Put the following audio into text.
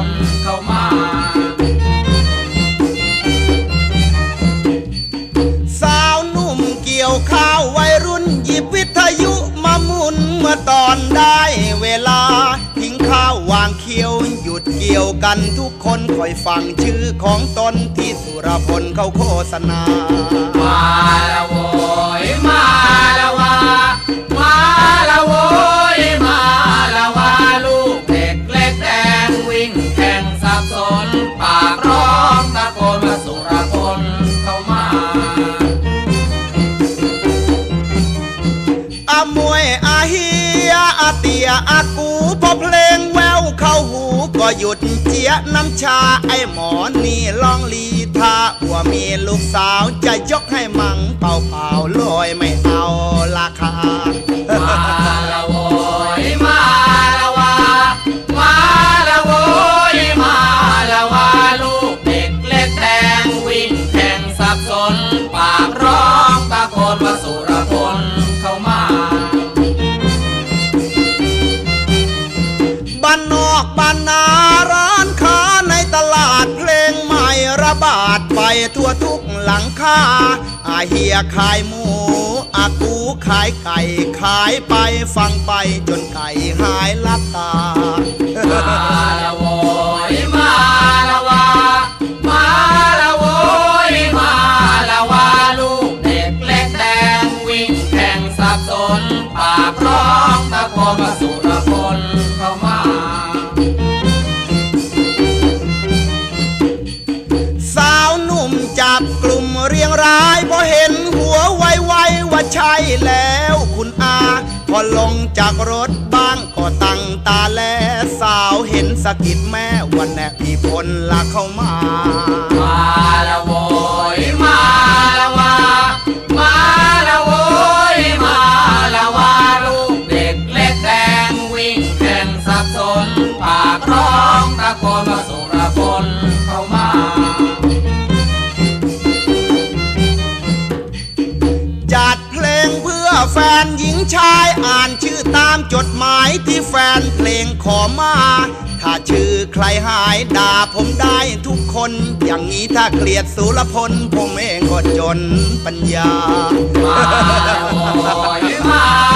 รพลเข้ามาสาวนุ่มเกี่ยวข้าววัยรุ่นหยิบวิทยุมาหมุนเมื่อตอนได้เวลา ทิ้งข้าววางเคี้ยวหยุดเกี่ยวกันทุกคนคอยฟังชื่อของตนที่สุรพลเขาโฆษณา หูก็หยุดเจียน้ำชาไอ้หมอนี่ลองลีทาว่ามีลูกสาวจะยกให้มังเป่าเป่าลอยไม่เอาราคา มาละโวยมาละวามาละโวยมาละวาลูกเด็กเล็กแดงวิ่งแข่งสับสน ลังคาอาเฮียขายหมูอากูขายไก่ขายไปฟังไปจนไก่หายลับตามาละโวยมาละวามาละโวยมาละวาลูกเด็กเล็กแดงวิ่งแข่งสับสนปากร้องตะโกนว่าสุรพลเข้ามาสาวหนุ่มจับกลุ่ม เรียงรายพอเห็นหัวไวไว่าใช่แล้วคุณอา พอลงจากรถบ้างก็ตั้งตาแล สาวเห็นสะกิดแม่วันแน่พี่พลละเข้ามามาละโว ชายอ่านชื่อตามจดหมายที่แฟนเพลงขอมา ถ้าชื่อใครหายด่าผมได้ทุกคน อย่างนี้ถ้าเกลียดสุรพล ผมเองก็จนปัญญา มาโวยมา